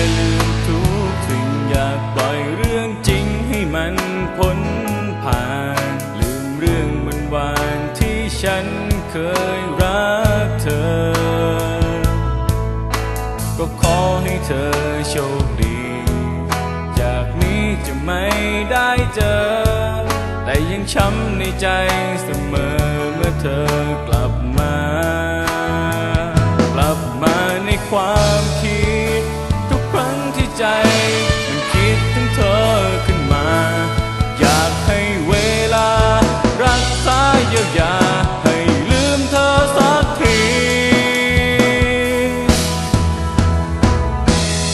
จะลืมทุกสิ่งอยากปล่อยเรื่องจริงให้มันพ้นผ่าน ลืมเรื่องวันวานที่ฉันเคยรักเธอ ก็ขอให้เธอโชคดี จากนี้จะไม่ได้เจอ แต่ยังช้ำในใจเสมอาเยียวยาให้ลืมเธอสักที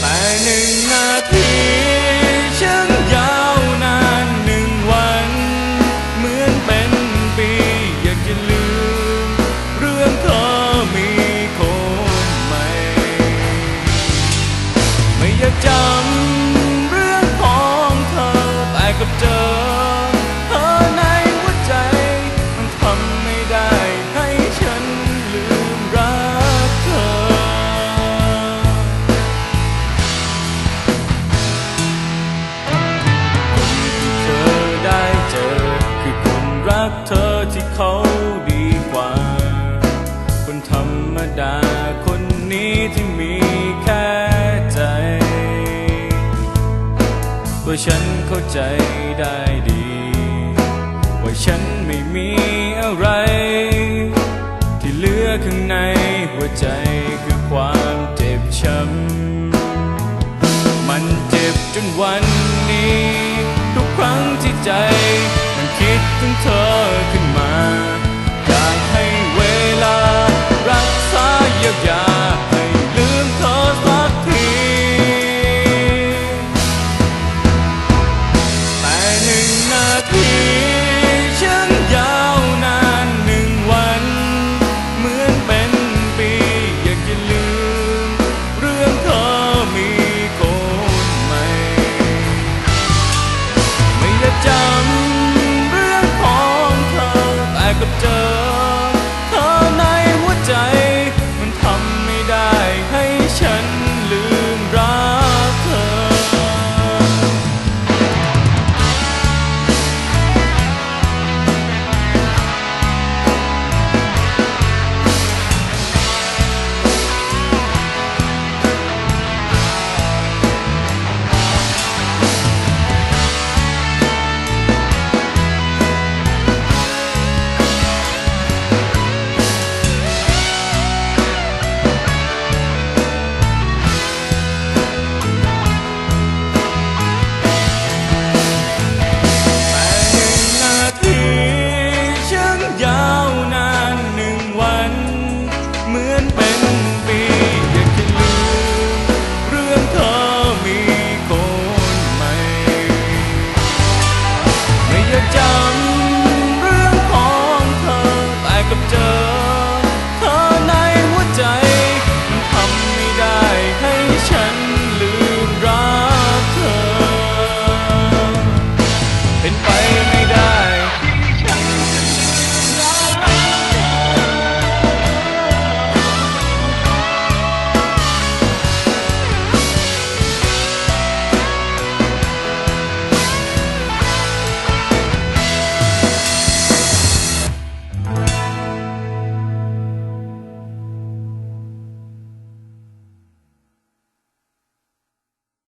แต่หนึ่งนาทีช่างยาวนานหนึ่งวัน เหมือนเป็นปี อยากจะลืม เรื่องเธอมีคนใหม่ ไม่อยากจำเรื่องของเธอแต่กับเจอ เธอที่เขาดีกว่า คนธรรมดาคนนี้ที่มีแค่ใจว่าฉันเข้าใจได้ดี ว่าฉันไม่มีอะไร ที่เหลือข้างในหัวใจคือความเจ็บช้ำมันเจ็บจนวันนี้ ทุกครั้งที่ใจ จำเรื่องของเธอแต่กับเธอ